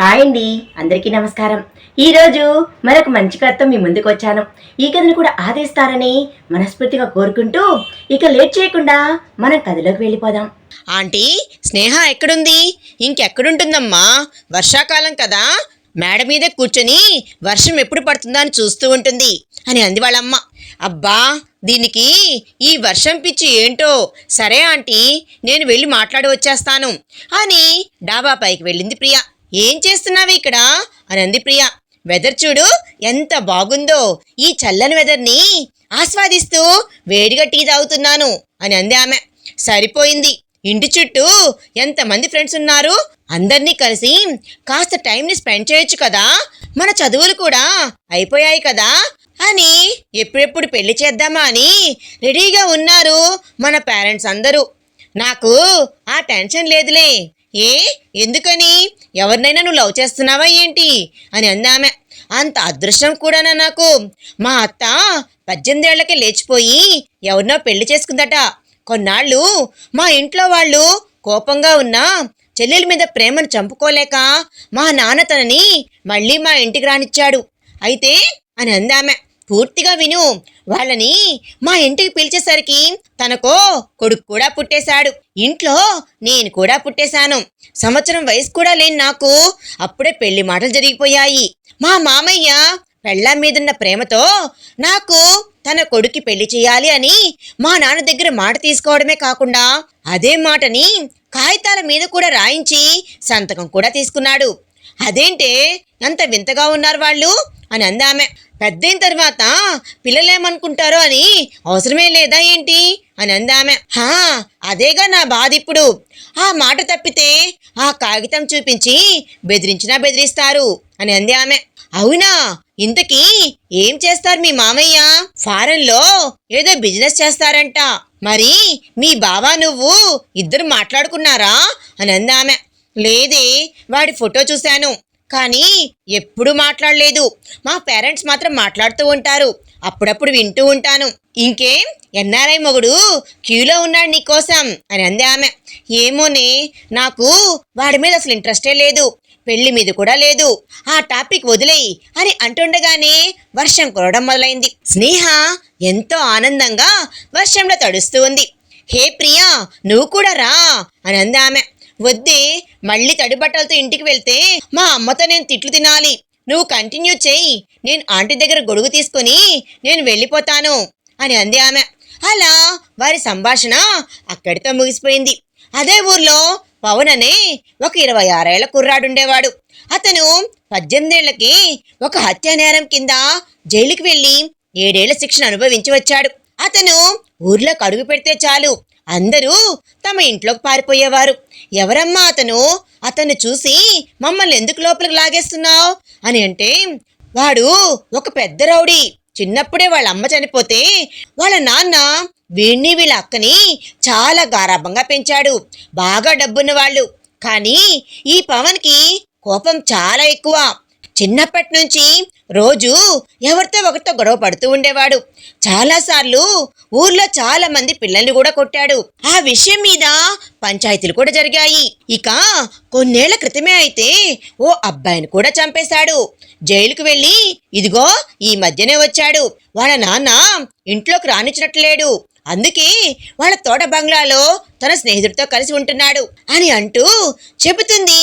Hi అండి. అందరికీ నమస్కారం. ఈరోజు మరొక మంచి కథతో మీ ముందుకు వచ్చాను. ఈ కథను కూడా ఆదేస్తారని మనస్ఫూర్తిగా కోరుకుంటూ ఇక లేట్ చేయకుండా మనం కథలోకి వెళ్ళిపోదాం. ఆంటీ స్నేహ ఎక్కడుంది? ఇంకెక్కడుంటుందమ్మా? వర్షాకాలం కదా. మేడ మీద కూర్చొని వర్షం ఎప్పుడు పడుతుందా అని చూస్తూ ఉంటుంది అని అంది వాళ్ళమ్మ. అబ్బా దీనికి ఈ వర్షం పిచ్చి ఏంటో? సరే ఆంటీ నేను వెళ్ళి మాట్లాడి వచ్చేస్తాను అని డాబా పైకి వెళ్ళింది ప్రియ. ఏం చేస్తున్నావు ఇక్కడ? అని అంది ప్రియ. వెదర్ చూడు ఎంత బాగుందో. ఈ చల్లని వెదర్ని ఆస్వాదిస్తూ వేడిగా టీ తాగుతున్నాను అని అంది ఆమె. సరిపోయింది. ఇంటి చుట్టూ ఎంతమంది ఫ్రెండ్స్ ఉన్నారు? అందరినీ కలిసి కాస్త టైంని స్పెండ్ చేయొచ్చు కదా. మన చదువులు కూడా అయిపోయాయి కదా. అని ఎప్పుడెప్పుడు పెళ్ళి చేద్దామా అని రెడీగా ఉన్నారు మన పేరెంట్స్ అందరూ. నాకు ఆ టెన్షన్ లేదులే. ఏ? ఎందుకని? ఎవరినైనా నువ్వు లవ్ చేస్తున్నావా ఏంటి? అని అందామె. అంత అదృష్టం కూడానా నాకు? మా అత్త పద్దెనిమిదేళ్ళకే లేచిపోయి ఎవరినో పెళ్ళి చేసుకుందట. కొన్నాళ్ళు మా ఇంట్లో వాళ్ళు కోపంగా ఉన్నా చెల్లెల మీద ప్రేమను చంపుకోలేక మా నాన్న తనని మళ్ళీ మా ఇంటికి రానిచ్చాడు. అయితే అని అందామె. పూర్తిగా విను. వాళ్ళని మా ఇంటికి పిలిచేసరికి తనకో కొడుకు కూడా పుట్టేశాడు. ఇంట్లో నేను కూడా పుట్టేశాను. సంవత్సరం వయసు కూడా లేని నాకు అప్పుడే పెళ్ళి మాటలు జరిగిపోయాయి. మా మామయ్య పెళ్ళాం మీదున్న ప్రేమతో నాకు తన కొడుక్కి పెళ్ళి చేయాలి అని మా నాన్న దగ్గర మాట తీసుకోవడమే కాకుండా అదే మాటని కాగితాల మీద కూడా రాయించి సంతకం కూడా తీసుకున్నాడు. అదేంటే అంత వింతగా ఉన్నారు వాళ్ళు? అని అందామె. పెద్దయిన తర్వాత పిల్లలేమనుకుంటారో అని అవసరమే లేదా ఏంటి? అని అందామె. హా అదేగా నా బాధ ఇప్పుడు. ఆ మాట తప్పితే ఆ కాగితం చూపించి బెదిరించినా బెదిరిస్తారు. అని అంది ఆమె అవునా? ఇంతకీ ఏం చేస్తారు మీ మామయ్య? ఫారెన్లో ఏదో బిజినెస్ చేస్తారంట. మరి మీ బావా నువ్వు? ఇద్దరు మాట్లాడుకున్నారా? అని అందామె. లేదే వాడి ఫోటో చూశాను. కానీ ఎప్పుడూ మాట్లాడలేదు. మా పేరెంట్స్ మాత్రం మాట్లాడుతూ ఉంటారు. అప్పుడప్పుడు వింటూ ఉంటాను. ఇంకేం? ఎన్ఆర్ఐ మొగుడు క్యూలో ఉన్నాడు నీకోసం అని అంది ఆమె. ఏమోనే నాకు వాడి మీద అసలు ఇంట్రెస్టే లేదు. పెళ్ళి మీద కూడా లేదు. ఆ టాపిక్ వదిలేయి అని అంటుండగానే వర్షం కురవడం మొదలైంది. స్నేహ ఎంతో ఆనందంగా వర్షంలో తడుస్తూ ఉంది. హే ప్రియా నువ్వు కూడా రా అని అంది ఆమె. వద్దే మళ్ళీ తడిబట్టలతో ఇంటికి వెళ్తే మా అమ్మతో నేను తిట్లు తినాలి. నువ్వు కంటిన్యూ చేయి. నేను ఆంటీ దగ్గర గొడుగు తీసుకొని నేను వెళ్ళిపోతాను అని అంది ఆమె. అలా వారి సంభాషణ అక్కడితో ముగిసిపోయింది. అదే ఊర్లో పవన్ అనే ఒక ఇరవై ఆరేళ్ళ కుర్రాడుండేవాడు. అతను పద్దెనిమిదేళ్ళకి ఒక హత్యా నేరం కింద జైలుకి వెళ్ళి ఏడేళ్ళ శిక్షణ అనుభవించి వచ్చాడు. అతను ఊర్లోకి అడుగు పెడితే చాలు. అందరూ తమ ఇంట్లోకి పారిపోయేవారు. ఎవరమ్మా అతను? అతన్ని చూసి మమ్మల్ని ఎందుకు లోపలికి లాగేస్తున్నావు? అని అంటే వాడు ఒక పెద్ద రౌడీ. చిన్నప్పుడే వాళ్ళ అమ్మ చనిపోతే వాళ్ళ నాన్న వీణ్ణి వీళ్ళ అక్కని చాలా గారాభంగా పెంచాడు. బాగా డబ్బున్న వాళ్ళు కానీ ఈ పవన్కి కోపం చాలా ఎక్కువ. చిన్నప్పటి నుంచి రోజు ఎవరితో ఒకరితో గొడవ పడుతూ ఉండేవాడు. చాలాసార్లు ఊర్లో చాలా మంది పిల్లల్ని కూడా కొట్టాడు. ఆ విషయం మీద పంచాయతీలు కూడా జరిగాయి. ఇక కొన్నేళ్ళ క్రితమే అయితే ఓ అబ్బాయిని కూడా చంపేశాడు. జైలుకు వెళ్ళి ఇదిగో ఈ మధ్యనే వచ్చాడు. వాళ్ళ నాన్న ఇంట్లోకి రానిచ్చినట్లేడు. అందుకే వాళ్ళ తోట బంగ్లాలో తన స్నేహితుడితో కలిసి ఉంటున్నాడు అని అంటూ చెబుతుంది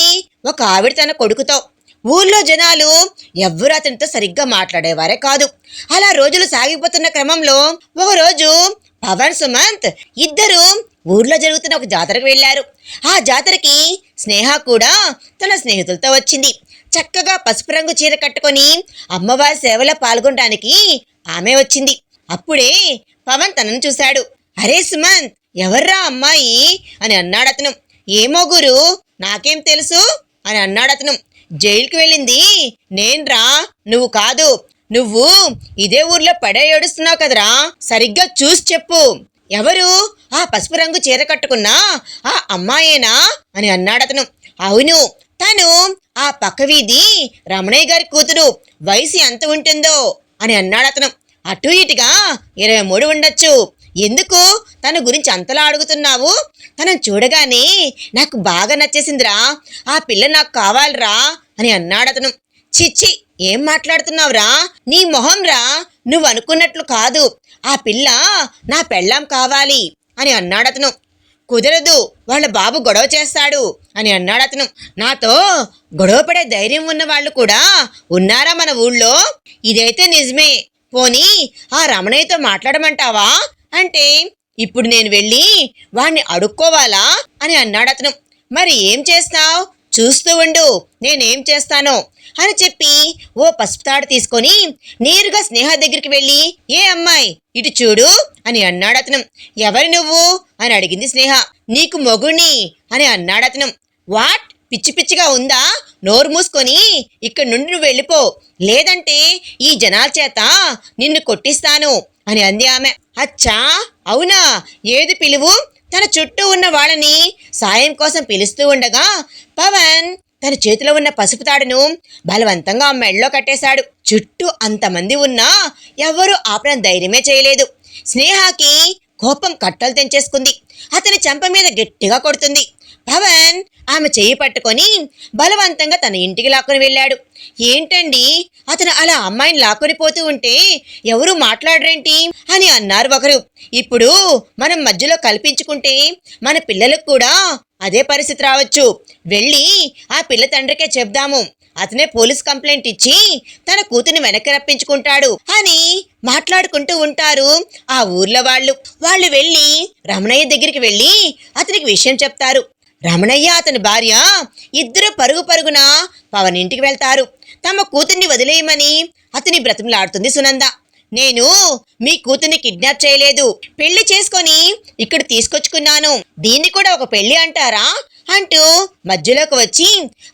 ఒక ఆవిడ తన కొడుకుతో. ఊర్లో జనాలు ఎవ్వరూ అతనితో సరిగ్గా మాట్లాడేవారే కాదు. అలా రోజులు సాగిపోతున్న క్రమంలో ఒకరోజు పవన్ సుమంత్ ఇద్దరు ఊర్లో జరుగుతున్న ఒక జాతరకు వెళ్ళారు. ఆ జాతరకి స్నేహ కూడా తన స్నేహితులతో వచ్చింది. చక్కగా పసుపు రంగు చీర కట్టుకొని అమ్మవారి సేవలో పాల్గొనడానికి ఆమె వచ్చింది. అప్పుడే పవన్ తనను చూశాడు. అరే సుమంత్ ఎవర్రా అమ్మాయి? అని అన్నాడు అతను. ఏమో గురు నాకేం తెలుసు? అని అన్నాడు అతను. జైలుకి వెళ్ళింది. నేన్రా నువ్వు కాదు. నువ్వు ఇదే ఊర్లో పడే ఏడుస్తున్నావు కదరా. సరిగ్గా చూసి చెప్పు. ఎవరు? ఆ పసుపు రంగు చీర కట్టుకున్నా ఆ అమ్మాయేనా? అని అన్నాడు అతను. అవును. తను ఆ పక్క వీధి రమణయ్య గారి కూతురు వయసు ఎంత ఉంటుందో అని అన్నాడతను అటు ఇటుగా ఇరవై మూడు ఉండొచ్చు. ఎందుకు? తన గురించి అంతలా అడుగుతున్నావు? తనను చూడగానే నాకు బాగా నచ్చేసిందిరా. ఆ పిల్ల నాకు కావాలిరా అని అన్నాడతను చిచ్చి ఏం మాట్లాడుతున్నావురా? నీ మొహంరా? నువ్వు అనుకున్నట్లు కాదు. ఆ పిల్ల నా పెళ్ళాం కావాలి అని అన్నాడు అతను. కుదరదు వాళ్ళ బాబు గొడవ చేస్తాడు అని అన్నాడతను నాతో గొడవ పడే ధైర్యం ఉన్న వాళ్ళు కూడా ఉన్నారా మన ఊళ్ళో? ఇదైతే నిజమే. పోనీ ఆ రమణయ్యతో మాట్లాడమంటావా? అంటే ఇప్పుడు నేను వెళ్ళి వాణ్ణి అడుక్కోవాలా? అని అన్నాడతను మరి ఏం చేస్తావు? చూస్తూ ఉండు నేనేం చేస్తానో అని చెప్పి ఓ పసుపు తాడు తీసుకొని నేరుగా స్నేహ దగ్గరికి వెళ్ళి ఏ అమ్మాయి ఇటు చూడు అని అన్నాడతను ఎవరి నువ్వు? అని అడిగింది స్నేహ. నీకు మొగుణ్ణి అని అన్నాడతను వాట్? పిచ్చి పిచ్చిగా ఉందా? నోరు మూసుకొని ఇక్కడి నుండి నువ్వు వెళ్ళిపో. లేదంటే ఈ జనాల చేత నిన్ను కొట్టిస్తాను. అని అంది ఆమె. అచ్చా అవునా? ఏది పిలువు? తన చుట్టూ ఉన్న వాళ్ళని సాయం కోసం పిలుస్తూ ఉండగా పవన్ తన చేతిలో ఉన్న పసుపు తాడును బలవంతంగా మెడలో కట్టేశాడు. చుట్టూ అంతమంది ఉన్నా ఎవ్వరూ ఆపడం ధైర్యమే చేయలేదు. స్నేహాకి కోపం కట్టలు తెంచేసుకుంది. అతని చెంప మీద గట్టిగా కొడుతుంది. పవన్ ఆమె చేయి పట్టుకొని బలవంతంగా తన ఇంటికి లాక్కుని వెళ్ళాడు. ఏంటండి? అతను అలా అమ్మాయిని లాక్కొని పోతూ ఉంటే ఎవరు మాట్లాడరేంటి? అని అన్నారు ఒకరు. ఇప్పుడు మనం మధ్యలో కల్పించుకుంటే మన పిల్లలకు కూడా అదే పరిస్థితి రావచ్చు. వెళ్ళి ఆ పిల్ల తండ్రికే చెప్దాము. అతనే పోలీస్ కంప్లైంట్ ఇచ్చి తన కూతుని వెనక్కి రప్పించుకుంటాడు అని మాట్లాడుకుంటూ ఉంటారు ఆ ఊర్లో వాళ్ళు. వాళ్ళు వెళ్ళి రమణయ్య దగ్గరికి వెళ్ళి అతనికి విషయం చెప్తారు. రమణయ్య అతని భార్య ఇద్దరు పరుగు పరుగున పవన్ ఇంటికి వెళ్తారు. తమ కూతుర్ని వదిలేయమని అతని బ్రతిమలాడుతుంది సునంద. నేను మీ కూతుర్ని కిడ్నాప్ చేయలేదు. పెళ్ళి చేసుకొని ఇక్కడ తీసుకొచ్చుకున్నాను. దీన్ని కూడా ఒక పెళ్ళి అంటారా? అంటూ మధ్యలోకి వచ్చి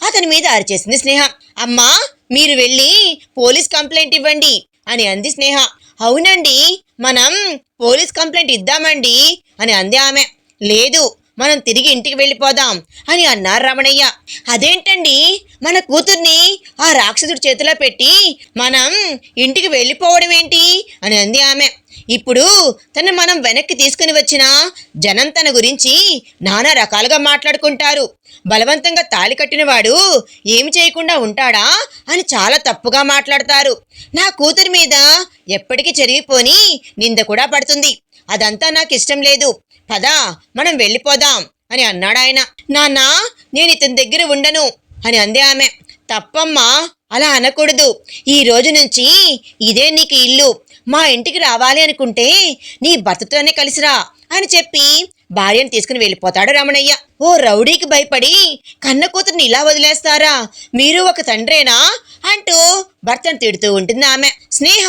అతని మీద అరిచేసింది స్నేహ. అమ్మా మీరు వెళ్ళి పోలీస్ కంప్లైంట్ ఇవ్వండి అని అంది స్నేహ. అవునండి మనం పోలీస్ కంప్లైంట్ ఇద్దామండి అని అంది ఆమె. లేదు మనం తిరిగి ఇంటికి వెళ్ళిపోదాం అని అన్నారు రమణయ్య. అదేంటండి? మన కూతుర్ని ఆ రాక్షసుడి చేతిలో పెట్టి మనం ఇంటికి వెళ్ళిపోవడం ఏంటి? అని అంది ఆమె. ఇప్పుడు తను మనం వెనక్కి తీసుకుని వచ్చిన జనం తన గురించి నానా రకాలుగా మాట్లాడుకుంటారు. బలవంతంగా తాళి కట్టినవాడు ఏమి చేయకుండా ఉంటాడా? అని చాలా తప్పుగా మాట్లాడతారు. నా కూతురి మీద ఎప్పటికీ చెరిగిపోని నింద కూడా పడుతుంది. అదంతా నాకు ఇష్టం లేదు. పదా మనం వెళ్ళిపోదాం అని అన్నాడాయన. నాన్న నేను ఇతని దగ్గర ఉండను అని అంది ఆమె. తప్పమ్మా అలా అనకూడదు. ఈ రోజు నుంచి ఇదే నీకు ఇల్లు. మా ఇంటికి రావాలి అనుకుంటే నీ భర్తతోనే కలిసిరా అని చెప్పి భార్యను తీసుకుని వెళ్ళిపోతాడు రమణయ్య. ఓ రౌడీకి భయపడి కన్న కూతుర్ని ఇలా వదిలేస్తారా? మీరు ఒక తండ్రేనా? అంటూ భర్తను తిడుతూ ఉంటుంది ఆమె. స్నేహ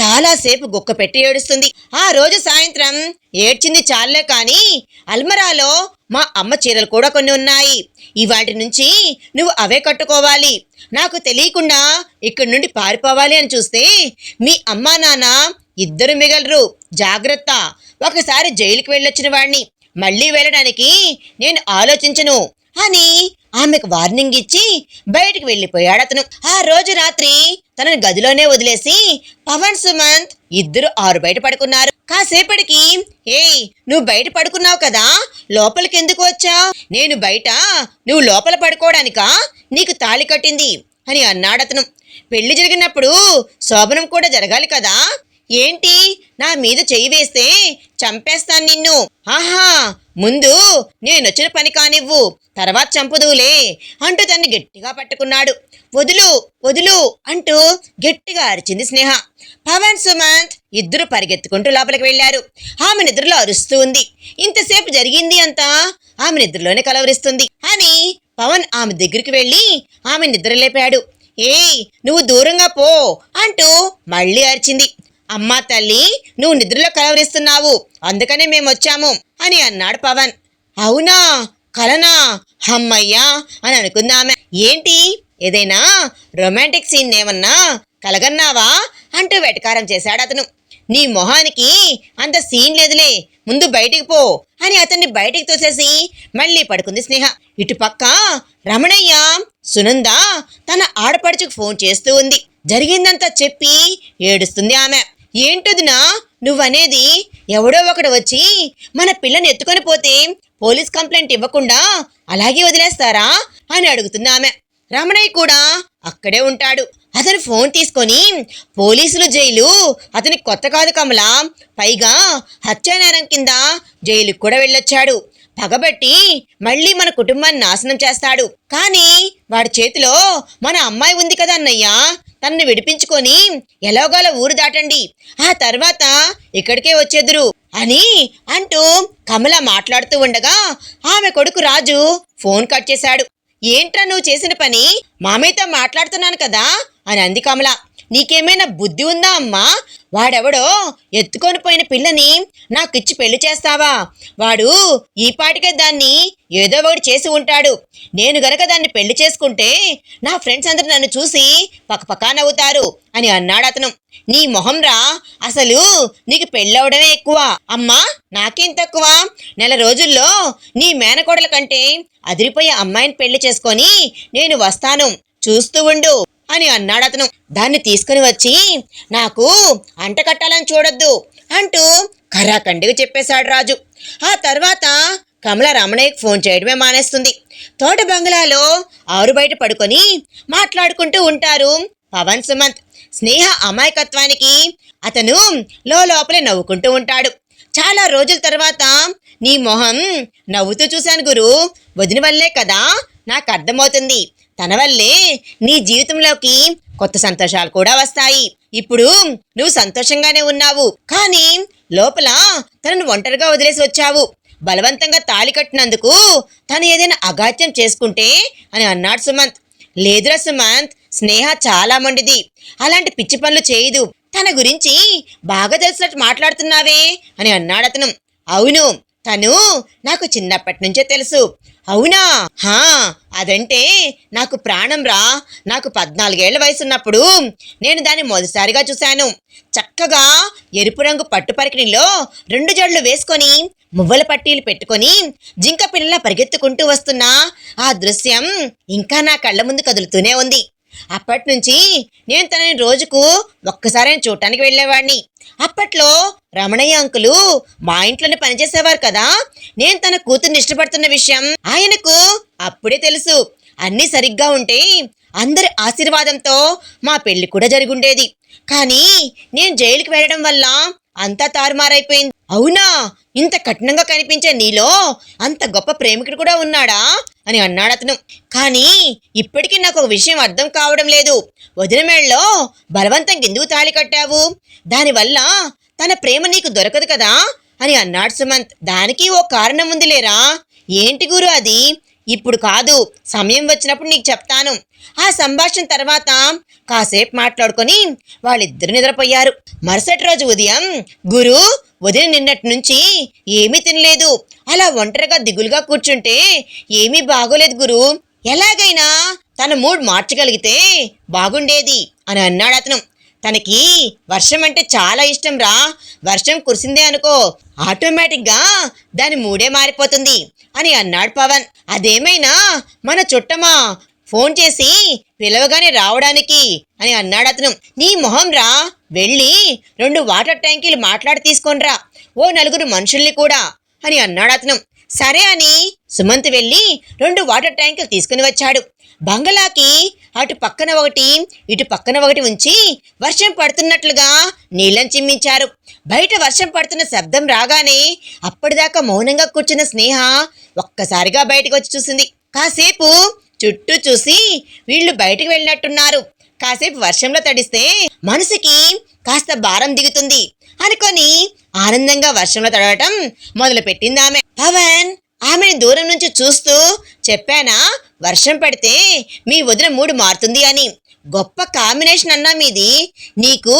చాలాసేపు గుక్క పెట్టి ఏడుస్తుంది. ఆ రోజు సాయంత్రం ఏడ్చింది చాలే కానీ అల్మరాలో మా అమ్మ చీరలు కూడా కొన్ని ఉన్నాయి. ఇవాటి నుంచి నువ్వు అవే కట్టుకోవాలి. నాకు తెలియకుండా ఇక్కడి నుండి పారిపోవాలి అని చూస్తే మీ అమ్మా నాన్న ఇద్దరు మిగలరు. జాగ్రత్త. ఒకసారి జైలుకి వెళ్ళొచ్చిన వాడిని మళ్ళీ వెళ్ళడానికి నేను ఆలోచించను. అని ఆమెకు వార్నింగ్ ఇచ్చి బయటికి వెళ్ళిపోయాడు అతను. ఆ రోజు రాత్రి తనని గదిలోనే వదిలేసి పవన్ సుమంత్ ఇద్దరు ఆరు బయట పడుకున్నారు. కాసేపటికి ఏయ్ నువ్వు బయట పడుకున్నావు కదా లోపలికి ఎందుకు వచ్చావు? నేను బయట నువ్వు లోపల పడుకోవడానికా? నీకు తాళి కట్టింది అని అన్నాడతను పెళ్ళి జరిగినప్పుడు శోభనం కూడా జరగాలి కదా ఏంటి? నా మీద చెయ్యి వేస్తే చంపేస్తాను నిన్ను. ఆహా ముందు నేనొచ్చిన పని కానివ్వు తర్వాత చంపుదువులే అంటూ తన్ని గట్టిగా పట్టుకున్నాడు. వదులు వదులు అంటూ గట్టిగా అరిచింది స్నేహ. పవన్ సుమంత్ ఇద్దరు పరిగెత్తుకుంటూ లోపలికి వెళ్ళారు. ఆమె నిద్రలో అరుస్తూ ఉంది. ఇంతసేపు జరిగింది అంతా ఆమె నిద్రలోనే కలవరిస్తుంది. అని పవన్ ఆమె దగ్గరికి వెళ్ళి ఆమె నిద్ర లేపాడు ఏయ్ నువ్వు దూరంగా పో అంటూ మళ్ళీ అరిచింది. అమ్మా తల్లి నువ్వు నిద్రలో కలవరిస్తున్నావు. అందుకనే మేము వచ్చాము అని అన్నాడు పవన్. అవునా? కలనా? హమ్మయ్యా అని అనుకుందామె. ఏంటి? ఏదైనా రొమాంటిక్ సీన్ ఏమన్నా కలగన్నావా? అంటూ వెటకారం చేశాడు అతను. నీ మొహానికి అంత సీన్ లేదులే ముందు బయటికి పో అని అతన్ని బయటికి తోసేసి మళ్ళీ పడుకుంది స్నేహ. ఇటుపక్క రమణయ్య సునంద తన ఆడపడుచుకు ఫోన్ చేస్తూ ఉంది. జరిగిందంతా చెప్పి ఏడుస్తుంది ఆమె. ఏంటొదినా? నువ్వనేది? ఎవడో ఒకడు వచ్చి మన పిల్లని ఎత్తుకొని పోతే పోలీస్ కంప్లైంట్ ఇవ్వకుండా అలాగే వదిలేస్తారా? అని అడుగుతుంది ఆమె. రమణయ్య కూడా అక్కడే ఉంటాడు. అతను ఫోన్ తీసుకొని పోలీసులు జైలు అతనికి కొత్త కాదు కమల పైగా హత్యానేరం కింద జైలుకి కూడా వెళ్ళొచ్చాడు. పగబట్టి మళ్ళీ మన కుటుంబాన్ని నాశనం చేస్తాడు. కానీ వాడి చేతిలో మన అమ్మాయి ఉంది కదా అన్నయ్య? తనని విడిపించుకొని ఎలాగోలా ఊరు దాటండి. ఆ తర్వాత ఇక్కడికే వచ్చేదురు అని అంటూ కమల మాట్లాడుతూ ఉండగా ఆమె కొడుకు రాజు ఫోన్ కట్ చేశాడు. ఏంట్రా నువ్వు చేసిన పని? మామయ్యతో మాట్లాడుతున్నాను కదా అని అంది కమల. నీకేమైనా బుద్ధి ఉందా అమ్మా? వాడెవడో? ఎత్తుకొని పోయిన పిల్లని నాకిచ్చి పెళ్ళి చేస్తావా? వాడు ఈ పాటికే దాన్ని ఏదో ఒకటి చేసి ఉంటాడు. నేను గనక దాన్ని పెళ్ళి చేసుకుంటే నా ఫ్రెండ్స్ అందరు నన్ను చూసి పక్కపక్కా నవ్వుతారు అని అన్నాడు అతను. నీ మొహం రా. అసలు నీకు పెళ్ళవడమే ఎక్కువ. అమ్మా నాకేం తక్కువ? నెల రోజుల్లో నీ మేనకోడల కంటే అదిరిపోయే అమ్మాయిని పెళ్ళి చేసుకొని నేను వస్తాను. చూస్తూ ఉండు. అని అన్నాడు అతను. దాన్ని తీసుకుని వచ్చి నాకు అంట కట్టాలని చూడొద్దు అంటూ కర్రాకండిగా చెప్పేశాడు రాజు. ఆ తర్వాత కమల రమణయ్యకు ఫోన్ చేయడమే మానేస్తుంది. తోట బంగ్లాలో ఆరు బయట పడుకొని మాట్లాడుకుంటూ ఉంటారు పవన్ సుమంత్. స్నేహ అమాయకత్వానికి అతను లోపలే నవ్వుకుంటూ ఉంటాడు. చాలా రోజుల తర్వాత నీ మొహం నవ్వుతూ చూశాను గురు. వదిన వల్లే కదా నాకు అర్థమవుతుంది. తన వల్లే నీ జీవితంలోకి కొత్త సంతోషాలు కూడా వస్తాయి. ఇప్పుడు నువ్వు సంతోషంగానే ఉన్నావు. కానీ లోపల తనను ఒంటరిగా వదిలేసి వచ్చావు. బలవంతంగా తాళి కట్టినందుకు తను ఏదైనా అగాత్యం చేసుకుంటే అని అన్నాడు సుమంత్. లేదురా సుమంత్ స్నేహ చాలా మండిది. అలాంటి పిచ్చి పనులు చేయదు. తన గురించి బాగా తెలిసినట్టు మాట్లాడుతున్నావే అని అన్నాడు అతను. అవును తను నాకు చిన్నప్పటి నుంచే తెలుసు. అవునా? హా అదంటే నాకు ప్రాణం రా. నాకు పద్నాలుగేళ్ళ వయసు ఉన్నప్పుడు నేను దాన్ని మొదటిసారిగా చూశాను. చక్కగా ఎరుపు రంగు పట్టు పరికిణిలో రెండు జడ్లు వేసుకొని మువ్వల పట్టీలు పెట్టుకొని జింక పిల్లల పరిగెత్తుకుంటూ వస్తున్న. ఆ దృశ్యం ఇంకా నా కళ్ళ ముందు కదులుతూనే ఉంది. అప్పటి నుంచి నేను తనని రోజుకు ఒక్కసారి చూడటానికి వెళ్ళేవాడిని. అప్పట్లో రమణయ్య అంకులు మా ఇంట్లోనే పనిచేసేవారు కదా. నేను తన కూతుర్ని ఇష్టపడుతున్న విషయం ఆయనకు అప్పుడే తెలుసు. అన్నీ సరిగ్గా ఉంటే అందరి ఆశీర్వాదంతో మా పెళ్ళి కూడా జరిగుండేది కానీ నేను జైలుకి వెళ్ళడం వల్ల అంతా తారుమారైపోయింది. అవునా? ఇంత కఠినంగా కనిపించే నీలో అంత గొప్ప ప్రేమికుడు కూడా ఉన్నాడా? అని అన్నాడు అతను. కానీ ఇప్పటికీ నాకు ఒక విషయం అర్థం కావడం లేదు. వదిన మేళ్ళలో బలవంతంగా ఎందుకు తాళి కట్టావు? దానివల్ల తన ప్రేమ నీకు దొరకదు కదా? అని అన్నాడు సుమంత్. దానికి ఓ కారణం ఉంది లేరా ఏంటి గురు అది? ఇప్పుడు కాదు సమయం వచ్చినప్పుడు నీకు చెప్తాను. ఆ సంభాషణ తర్వాత కాసేపు మాట్లాడుకొని వాళ్ళిద్దరు నిద్రపోయారు. మరుసటి రోజు ఉదయం గురు ఉదయం నిన్నటి నుంచి ఏమీ తినలేదు. అలా ఒంటరిగా దిగులుగా కూర్చుంటే ఏమీ బాగోలేదు గురు. ఎలాగైనా తన మూడ్ మార్చగలిగితే బాగుండేది అని అన్నాడు అతను. తనకి వర్షం అంటే చాలా ఇష్టం రా వర్షం కురిసిందే అనుకో ఆటోమేటిక్గా దాని మూడే మారిపోతుంది అని అన్నాడు పవన్. అదేమైనా మన చుట్టమా? ఫోన్ చేసి పిలవగానే రావడానికి అని అన్నాడు అతను. నీ మొహం రా వెళ్ళి రెండు వాటర్ ట్యాంకీలు మాట్లాడి తీసుకొనిరా. ఓ నలుగురు మనుషుల్ని కూడా అని అన్నాడు అతను. సరే అని సుమంత్ వెళ్ళి రెండు వాటర్ ట్యాంకులు తీసుకుని వచ్చాడు. బంగళాకి అటు పక్కన ఒకటి ఇటు పక్కన ఒకటి ఉంచి వర్షం పడుతున్నట్లుగా నీళ్ళని చిమ్మించారు. బయట వర్షం పడుతున్న శబ్దం రాగానే అప్పటిదాకా మౌనంగా కూర్చున్న స్నేహ ఒక్కసారిగా బయటకు వచ్చి చూసింది. కాసేపు చుట్టూ చూసి వీళ్ళు బయటకు వెళ్ళినట్టున్నారు. కాసేపు వర్షంలో తడిస్తే మనసుకి కాస్త భారం దిగుతుంది. అనుకొని ఆనందంగా వర్షంలో తడవటం మొదలుపెట్టింది ఆమె. పవన్! ఆమెను దూరం నుంచి చూస్తూ చెప్పానా వర్షం పడితే మీ వదిన మూడు మారుతుంది అని. గొప్ప కాంబినేషన్ అన్నా మీది. నీకు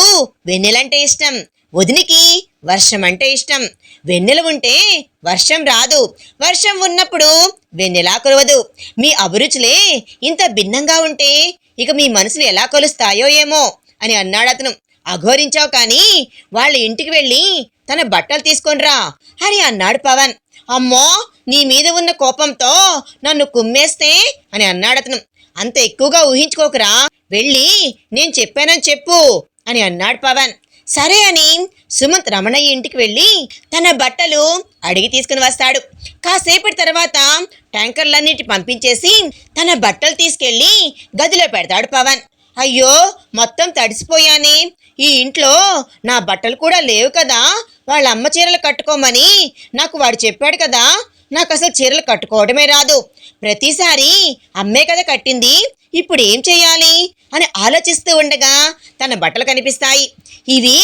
వెన్నెలంటే ఇష్టం వదినికి వర్షం అంటే ఇష్టం. వెన్నెల ఉంటే వర్షం రాదు. వర్షం ఉన్నప్పుడు వెన్నెలా కొలవదు. మీ అభిరుచులే ఇంత భిన్నంగా ఉంటే ఇక మీ మనసులు ఎలా కొలుస్తాయో ఏమో అని అన్నాడు అతను. అఘోరించావు కానీ వాళ్ళ ఇంటికి వెళ్ళి తన బట్టలు తీసుకొనిరా అని అన్నాడు పవన్. అమ్మో నీ మీద ఉన్న కోపంతో నన్ను కుమ్మేస్తే అని అన్నాడు అతను. అంత ఎక్కువగా ఊహించుకోకురా. వెళ్ళి నేను చెప్పానని చెప్పు అని అన్నాడు పవన్. సరే అని సుమంత్ రమణయ్య ఇంటికి వెళ్ళి తన బట్టలు అడిగి తీసుకుని వస్తాడు. కాసేపటి తర్వాత ట్యాంకర్లన్నిటి పంపించేసి తన బట్టలు తీసుకెళ్ళి గదిలో పెడతాడు పవన్. అయ్యో మొత్తం తడిసిపోయానే. ఈ ఇంట్లో నా బట్టలు కూడా లేవు కదా. వాళ్ళ అమ్మ చీరలు కట్టుకోమని నాకు వాడు చెప్పాడు కదా. నాకు అసలు చీరలు కట్టుకోవడమే రాదు. ప్రతిసారి అమ్మే కదా కట్టింది ఇప్పుడు ఏం చేయాలి అని ఆలోచిస్తూ ఉండగా తన బట్టలు కనిపిస్తాయి. ఇవి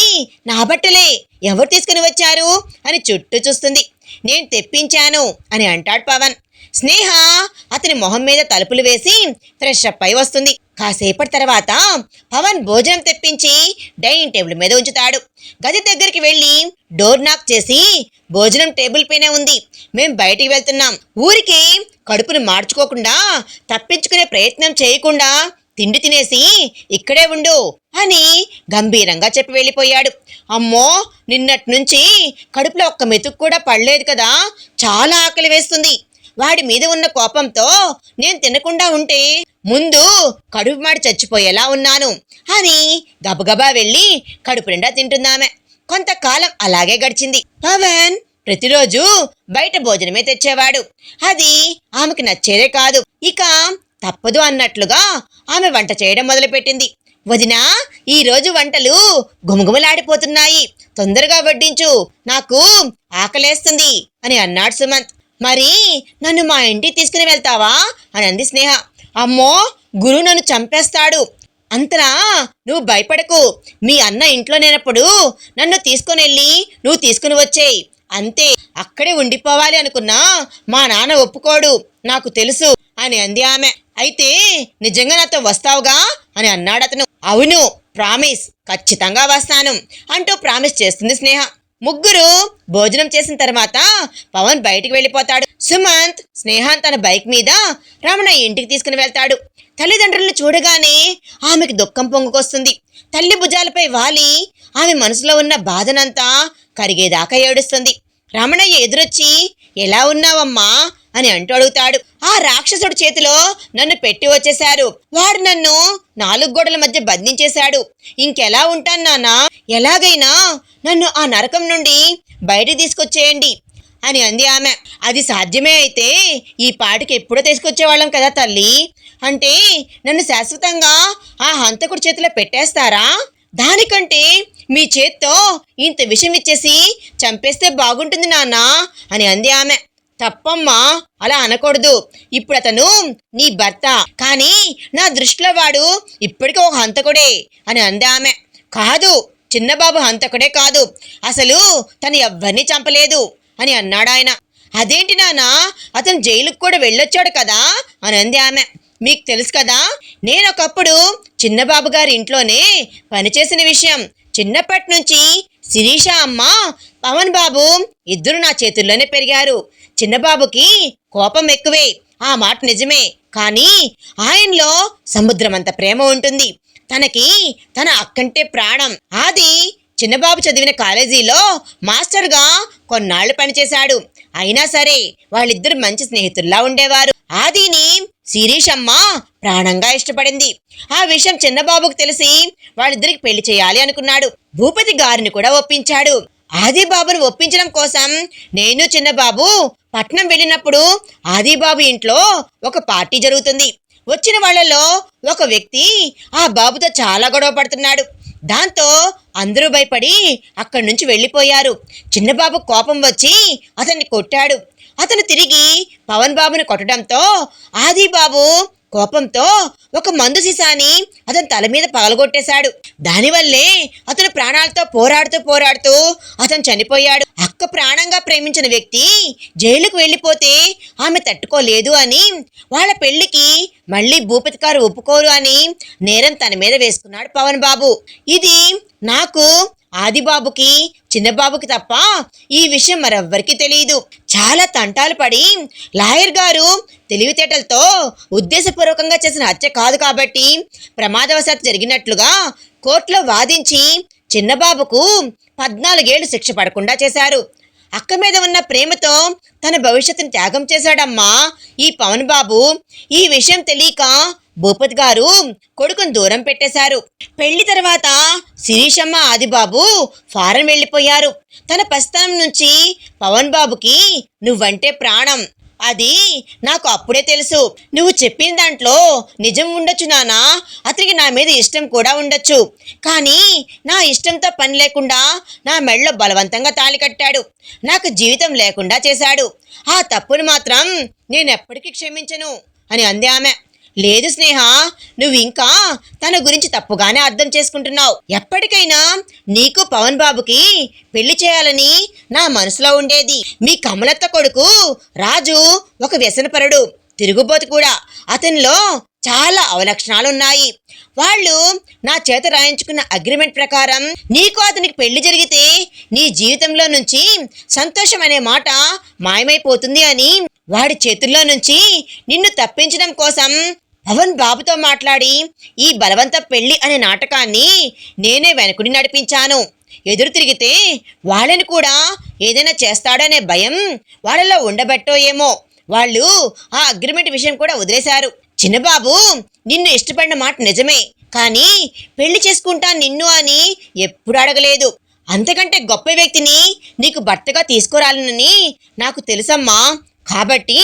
నా బట్టలే ఎవరు తీసుకుని వచ్చారు అని చుట్టూ చూస్తుంది. నేను తెప్పించాను అని అంటాడు పవన్. స్నేహ అతని మొహం మీద తలుపులు వేసి ఫ్రెష్ అప్ అయి వస్తుంది. కాసేపటి తర్వాత పవన్ భోజనం తెప్పించి డైనింగ్ టేబుల్ మీద ఉంచుతాడు. గది దగ్గరికి వెళ్ళి డోర్ నాక్ చేసి భోజనం టేబుల్ పైనే ఉంది. మేం బయటికి వెళ్తున్నాం. ఊరికి కడుపును మార్చుకోకుండా తప్పించుకునే ప్రయత్నం చేయకుండా తిండి తినేసి ఇక్కడే ఉండు అని గంభీరంగా చెప్పి వెళ్ళిపోయాడు. అమ్మో నిన్నటి నుంచి కడుపులో ఒక్క మెతుకు కూడా పడలేదు కదా. చాలా ఆకలి వేస్తుంది. వాడి మీద ఉన్న కోపంతో నేను తినకుండా ఉంటే ముందు కడుపు మాడి చచ్చిపోయేలా ఉన్నాను. అని గబగబా వెళ్ళి కడుపు నిండా తింటుందామె కొంతకాలం అలాగే గడిచింది. పవన్ ప్రతిరోజు బయట భోజనమే తెచ్చేవాడు. అది ఆమెకు నచ్చేదే కాదు. ఇక తప్పదు అన్నట్లుగా ఆమె వంట చేయడం మొదలుపెట్టింది. వదినా ఈరోజు వంటలు గుమగుమలాడిపోతున్నాయి. తొందరగా వడ్డించు. నాకు ఆకలేస్తుంది. అని అన్నాడు సుమంత్. మరి నన్ను మా ఇంటికి తీసుకుని వెళ్తావా? అని అంది స్నేహ. అమ్మో గురు నన్ను చంపేస్తాడు. అంతలా నువ్వు భయపడకు. మీ అన్న ఇంట్లో లేనప్పుడు నన్ను తీసుకొని వెళ్ళి నువ్వు తీసుకుని వచ్చేయి. అంతే అక్కడే ఉండిపోవాలి అనుకున్నా మా నాన్న ఒప్పుకోడు. నాకు తెలుసు అని అంది ఆమె. అయితే నిజంగా నాతో వస్తావుగా? అని అన్నాడు అతను అవును ప్రామిస్. ఖచ్చితంగా వస్తాను అంటూ ప్రామిస్ చేస్తుంది స్నేహ. ముగ్గురు భోజనం చేసిన తర్వాత పవన్ బయటికి వెళ్ళిపోతాడు. సుమంత్ స్నేహాన్ తన బైక్ మీద రమణ ఇంటికి తీసుకుని వెళ్తాడు. తల్లిదండ్రులను చూడగానే ఆమెకు దుఃఖం పొంగుకొస్తుంది. తల్లి భుజాలపై వాలి ఆమె మనసులో ఉన్న బాధనంతా కరిగేదాకా ఏడుస్తుంది. రమణయ్య ఎదురొచ్చి ఎలా ఉన్నావమ్మా? అని అంటూ అడుగుతాడు. ఆ రాక్షసుడి చేతిలో నన్ను పెట్టి వచ్చేశారు వాడు నన్ను నాలుగు గోడల మధ్య బంధించేశాడు. ఇంకెలా ఉంటాను నాన్నా? ఎలాగైనా నన్ను ఆ నరకం నుండి బయట తీసుకొచ్చేయండి అని అంది ఆమె. అది సాధ్యమే అయితే ఈ పాటికి ఎప్పుడో తీసుకొచ్చేవాళ్ళం కదా తల్లి. అంటే నన్ను శాశ్వతంగా ఆ హంతకుడి చేతిలో పెట్టేస్తారా? దానికంటే మీ చేత్తో ఇంత విషం ఇచ్చేసి చంపేస్తే బాగుంటుంది నాన్న అని అంది ఆమె. తప్పమ్మా అలా అనకూడదు. ఇప్పుడు అతను నీ భర్త కానీ నా దృష్టిలో వాడు ఇప్పటికీ ఒక హంతకుడే అని అంది ఆమె కాదు చిన్నబాబు హంతకుడే కాదు. అసలు తను ఎవ్వరిని చంపలేదు అని అన్నాడు ఆయన అదేంటి నానా అతను జైలుకు కూడా వెళ్ళొచ్చాడు కదా అని అంది ఆమె మీకు తెలుసు కదా నేను ఒకప్పుడు చిన్నబాబు గారి ఇంట్లోనే పనిచేసిన విషయం. చిన్నప్పటి నుంచి శిరీష అమ్మ పవన్ బాబు ఇద్దరు నా చేతుల్లోనే పెరిగారు. చిన్నబాబుకి కోపం ఎక్కువే ఆ మాట నిజమే. కానీ ఆయనలో సముద్రమంత ప్రేమ ఉంటుంది. తనకి తన అక్కంటే ప్రాణం. ఆది చిన్నబాబు చదివిన కాలేజీలో మాస్టర్గా కొన్నాళ్ళు పనిచేశాడు. అయినా సరే వాళ్ళిద్దరు మంచి స్నేహితుల్లా ఉండేవారు. ఆదిని శిరీషమ్మ ప్రాణంగా ఇష్టపడింది. ఆ విషయం చిన్నబాబుకు తెలిసి వాళ్ళిద్దరికి పెళ్ళి చేయాలి అనుకున్నాడు. భూపతి గారిని కూడా ఒప్పించాడు. ఆదిబాబును ఒప్పించడం కోసం నేను చిన్నబాబు పట్నం వెళ్ళినప్పుడు ఆదిబాబు ఇంట్లో ఒక పార్టీ జరుగుతుంది. వచ్చిన వాళ్ళలో ఒక వ్యక్తి ఆ బాబుతో చాలా గొడవ పడుతున్నాడు. దాంతో అందరూ భయపడి అక్కడి నుంచి వెళ్ళిపోయారు. చిన్నబాబు కోపం వచ్చి అతన్ని కొట్టాడు. అతను తిరిగి పవన్ బాబుని కొట్టడంతో ఆదిబాబు కోపంతో ఒక మందు సీసాని అతని తల మీద పగలగొట్టేశాడు. దానివల్లే అతను ప్రాణాలతో పోరాడుతూ పోరాడుతూ అతను చనిపోయాడు. అక్క ప్రాణంగా ప్రేమించిన వ్యక్తి జైలుకు వెళ్ళిపోతే ఆమె తట్టుకోలేదు అని వాళ్ళ పెళ్ళికి మళ్ళీ భూపతి గారు ఒప్పుకోరు అని నేరం తన మీద వేసుకున్నాడు పవన్ బాబు. ఇది నాకు ఆదిబాబుకి చిన్నబాబుకి తప్ప ఈ విషయం మరెవ్వరికీ తెలియదు చాలా తంటాలు పడి లాయర్ గారు తెలివితేటలతో ఉద్దేశపూర్వకంగా చేసిన హత్య కాదు కాబట్టి ప్రమాదవశాత్తు జరిగినట్లుగా కోర్టులో వాదించి చిన్నబాబుకు పద్నాలుగేళ్ళు శిక్ష పడకుండా చేశారు. అక్క మీద ఉన్న ప్రేమతో తన భవిష్యత్తును త్యాగం చేశాడమ్మా. ఈ పవన్ బాబు ఈ విషయం తెలియక భూపతి గారు కొడుకును దూరం పెట్టేశారు. పెళ్ళి తర్వాత శిరీషమ్మ ఆదిబాబు ఫారెన్ వెళ్ళిపోయారు. తన ప్రస్థానం నుంచి పవన్ బాబుకి నువ్వంటే ప్రాణం. అది నాకు అప్పుడే తెలుసు. నువ్వు చెప్పిన దాంట్లో నిజం ఉండొచ్చు నానా. అతనికి నా మీద ఇష్టం కూడా ఉండొచ్చు. కానీ నా ఇష్టంతో పని లేకుండా నా మెడలో బలవంతంగా తాళి కట్టాడు. నాకు జీవితం లేకుండా చేశాడు. ఆ తప్పును మాత్రం నేను ఎప్పటికీ క్షమించను అని అంది ఆమె. లేదు స్నేహ నువ్వు ఇంకా తన గురించి తప్పుగానే అర్థం చేసుకుంటున్నావు. ఎప్పటికైనా నీకు పవన్ బాబుకి పెళ్ళి చేయాలని నా మనసులో ఉండేది. మీ కమలత్త కొడుకు రాజు ఒక వ్యసనపరుడు తిరుగుబోతు కూడా. అతనిలో చాలా అవలక్షణాలు ఉన్నాయి వాళ్ళు నా చేత రాయించుకున్న అగ్రిమెంట్ ప్రకారం నీకు అతనికి పెళ్ళి జరిగితే నీ జీవితంలో నుంచి సంతోషం అనే మాట మాయమైపోతుంది అని వాడి చేతుల్లో నుంచి నిన్ను తప్పించడం కోసం పవన్ బాబుతో మాట్లాడి ఈ బలవంత పెళ్ళి అనే నాటకాన్ని నేనే వెనకుడి నడిపించాను. ఎదురు తిరిగితే వాళ్ళని కూడా ఏదైనా చేస్తాడనే భయం వాళ్ళలో ఉండబట్టో ఏమో. వాళ్ళు ఆ అగ్రిమెంట్ విషయం కూడా వదిలేశారు. చిన్నబాబు నిన్ను ఇష్టపడిన మాట నిజమే. కానీ పెళ్ళి చేసుకుంటా నిన్ను అని ఎప్పుడు అడగలేదు. అంతకంటే గొప్ప వ్యక్తిని నీకు భర్తగా తీసుకురాలనని నాకు తెలుసమ్మా. కాబట్టి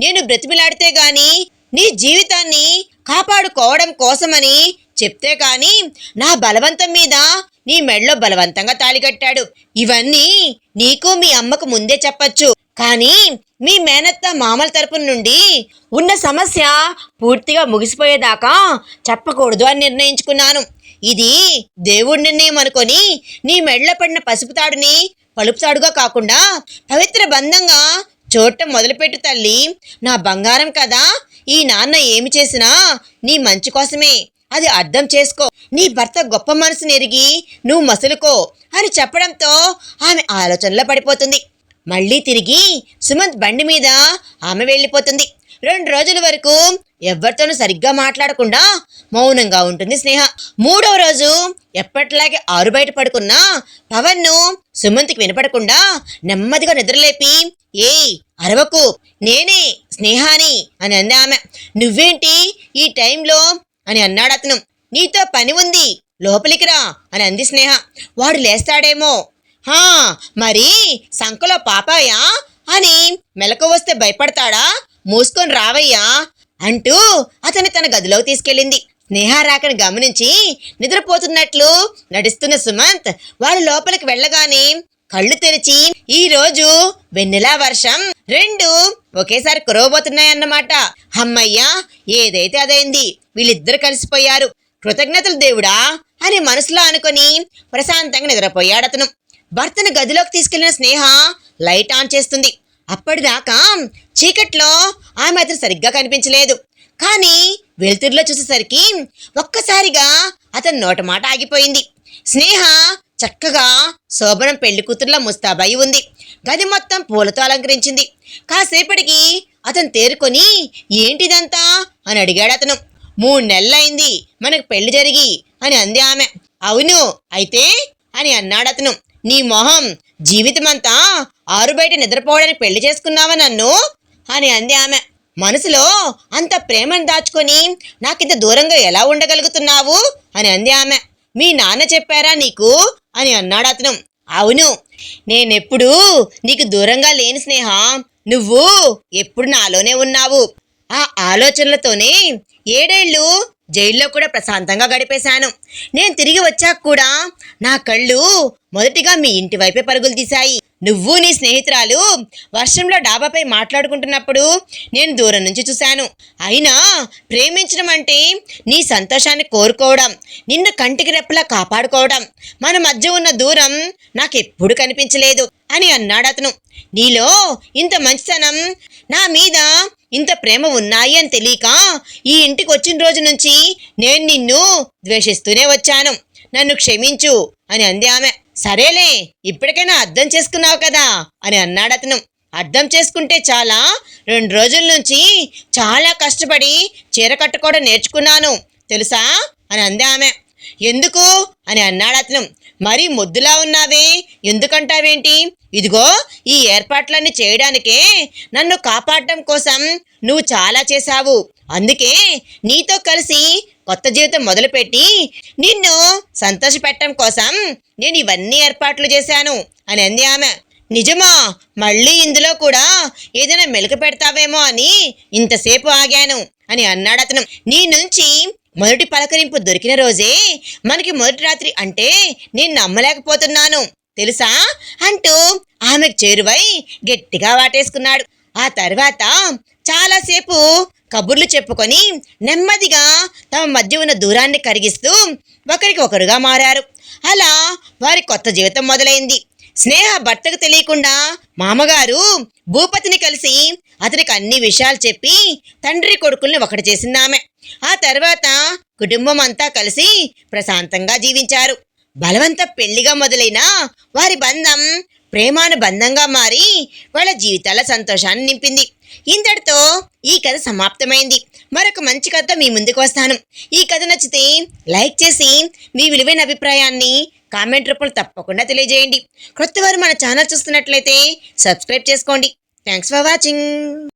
నేను బ్రతిమిలాడితే గాని నీ జీవితాన్ని కాపాడుకోవడం కోసమని చెప్తే కానీ నా బలవంతం మీద నీ మెడలో బలవంతంగా తాళిగట్టాడు ఇవన్నీ నీకు మీ అమ్మకు ముందే చెప్పచ్చు. కానీ మీ మేనత్త మామల తరపు నుండి ఉన్న సమస్య పూర్తిగా ముగిసిపోయేదాకా చెప్పకూడదు అని నిర్ణయించుకున్నాను. ఇది దేవుడి నిర్ణయం అనుకొని నీ మెడలో పడిన పసుపు తాడుని పలుపు తాడుగా కాకుండా పవిత్ర బంధంగా చూడటం మొదలుపెట్టు తల్లి. నా బంగారం కదా ఈ నాన్న ఏమి చేసినా నీ మంచి కోసమే. అది అర్థం చేసుకో. నీ భర్త గొప్ప మనసుని ఎరిగి నువ్వు మసులుకో అని చెప్పడంతో ఆమె ఆలోచనలో పడిపోతుంది. మళ్ళీ తిరిగి సుమంత్ బండి మీద ఆమె వెళ్ళిపోతుంది. రెండు రోజుల వరకు ఎవరితోనూ సరిగ్గా మాట్లాడకుండా మౌనంగా ఉంటుంది స్నేహ. మూడవ రోజు ఎప్పటిలాగే ఆరు బయట పడుకున్నా పవన్ను సుమంత్కి వినపడకుండా నెమ్మదిగా నిద్రలేపి ఏయ్ అరవకు నేనే స్నేహాని అని అంది ఆమె నువ్వేంటి ఈ టైంలో? అని అన్నాడు అతను నీతో పని ఉంది. లోపలికి రా అని అంది స్నేహ. వాడు లేస్తాడేమో. హా మరి సంకలో పాపాయా? అని మెలకు వస్తే భయపడతాడా? మూసుకొని రావయ్యా అంటూ అతని తన గదిలోకి తీసుకెళ్ళింది. స్నేహ రాకని గమనించి నిద్రపోతున్నట్లు నడుస్తున్న సుమంత్ వాడు లోపలికి వెళ్ళగానే కళ్ళు తెరిచి ఈ రోజు వెన్నెలా వర్షం రెండు ఒకేసారి కురవబోతున్నాయన్నమాట. అమ్మయ్యా ఏదైతే అదైంది వీళ్ళిద్దరు కలిసిపోయారు. కృతజ్ఞతలు దేవుడా అని మనసులో అనుకొని ప్రశాంతంగా నిద్రపోయాడు అతను. భర్తను గదిలోకి తీసుకెళ్ళిన స్నేహ లైట్ ఆన్ చేస్తుంది. అప్పటిదాకా చీకట్లో ఆమె అతను సరిగ్గా కనిపించలేదు. కానీ వెలుతురులో చూసేసరికి ఒక్కసారిగా అతని నోట మాట ఆగిపోయింది. స్నేహ చక్కగా శోభనం పెళ్ళి కూతురులో ముస్తాబాయి ఉంది. గది మొత్తం పూలతో అలంకరించింది. కాసేపటికి అతను తేరుకొని ఏంటిదంతా? అని అడిగాడు అతను. మూడు నెలలైంది మనకు పెళ్ళి జరిగి అని అంది ఆమె. అవును అయితే? అని అన్నాడు అతను. నీ మొహం జీవితమంతా ఆరు బయట నిద్రపోవడానికి పెళ్ళి చేసుకున్నావా నన్ను? అని అంది ఆమె. మనసులో అంత ప్రేమను దాచుకొని నాకింత దూరంగా ఎలా ఉండగలుగుతున్నావు? అని అంది ఆమె. మీ నాన్న చెప్పారా నీకు అని అన్నాడు అతను. అవును నేనెప్పుడూ నీకు దూరంగా లేని స్నేహ నువ్వు ఎప్పుడు నాలోనే ఉన్నావు. ఆ ఆలోచనలతోనే ఏడేళ్ళు జైల్లో కూడా ప్రశాంతంగా గడిపేశాను. నేను తిరిగి వచ్చాక కూడా నా కళ్ళు మొదటిగా మీ ఇంటి వైపే పరుగులు తీశాయి. నువ్వు నీ స్నేహితురాలు వర్షంలో డాబాపై మాట్లాడుకుంటున్నప్పుడు నేను దూరం నుంచి చూశాను. అయినా ప్రేమించడం అంటే నీ సంతోషాన్ని కోరుకోవడం నిన్ను కంటికి రెప్పలా కాపాడుకోవడం మన మధ్య ఉన్న దూరం నాకెప్పుడు కనిపించలేదు. అని అన్నాడు అతను. నీలో ఇంత మంచితనం నా మీద ఇంత ప్రేమ ఉన్నాయి అని తెలియక ఈ ఇంటికి వచ్చిన రోజు నుంచి నేను నిన్ను ద్వేషిస్తూనే వచ్చాను. నన్ను క్షమించు అని అంది ఆమె. సరేలే ఇప్పటికైనా అర్థం చేసుకున్నావు కదా అని అన్నాడు అతను. అర్థం చేసుకుంటే చాలా రెండు రోజుల నుంచి చాలా కష్టపడి చీర కట్టుకోవడం నేర్చుకున్నాను. తెలుసా? అని అంది ఆమె. ఎందుకు? అని అన్నాడు అతను. మరీ ముద్దులా ఉన్నావే? ఎందుకంటావేంటి? ఇదిగో ఈ ఏర్పాట్లన్నీ చేయడానికే నన్ను కాపాడటం కోసం నువ్వు చాలా చేశావు. అందుకే నీతో కలిసి కొత్త జీవితం మొదలుపెట్టి నిన్ను సంతోషపెట్టడం కోసం నేను ఇవన్నీ ఏర్పాట్లు చేశాను అని అంది ఆమె. నిజమా? మళ్ళీ ఇందులో కూడా ఏదైనా మెలకు పెడతావేమో అని ఇంతసేపు ఆగాను అని అన్నాడు అతను నీ నుంచి మొదటి పలకరింపు దొరికిన రోజే మనకి మొదటి రాత్రి అంటే నేను నమ్మలేకపోతున్నాను. తెలుసా? అంటూ ఆమెకు చేరువై గట్టిగా వాటేసుకున్నాడు. ఆ తర్వాత చాలాసేపు కబుర్లు చెప్పుకొని నెమ్మదిగా తమ మధ్య ఉన్న దూరాన్ని కరిగిస్తూ ఒకరికి ఒకరుగా మారారు. అలా వారి కొత్త జీవితం మొదలైంది. స్నేహ భర్తకు తెలియకుండా మామగారు భూపతిని కలిసి అతనికి అన్ని విషయాలు చెప్పి తండ్రి కొడుకుల్ని ఒకటి చేసింది ఆమె. ఆ తర్వాత కుటుంబం అంతా కలిసి ప్రశాంతంగా జీవించారు. బలవంత పెళ్ళిగా మొదలైన వారి బంధం ప్రేమానుబంధంగా మారి వాళ్ళ జీవితాల సంతోషాన్ని నింపింది. ఇంతటితో ఈ కథ సమాప్తమైంది. మరొక మంచి కథ మీ ముందుకు వస్తాను. ఈ కథ నచ్చితే లైక్ చేసి మీ విలువైన అభిప్రాయాన్ని కామెంట్ రూపంలో తప్పకుండా తెలియజేయండి. కొత్త వారు మన ఛానల్ చూస్తున్నట్లయితే సబ్స్క్రైబ్ చేసుకోండి. Thanks for watching.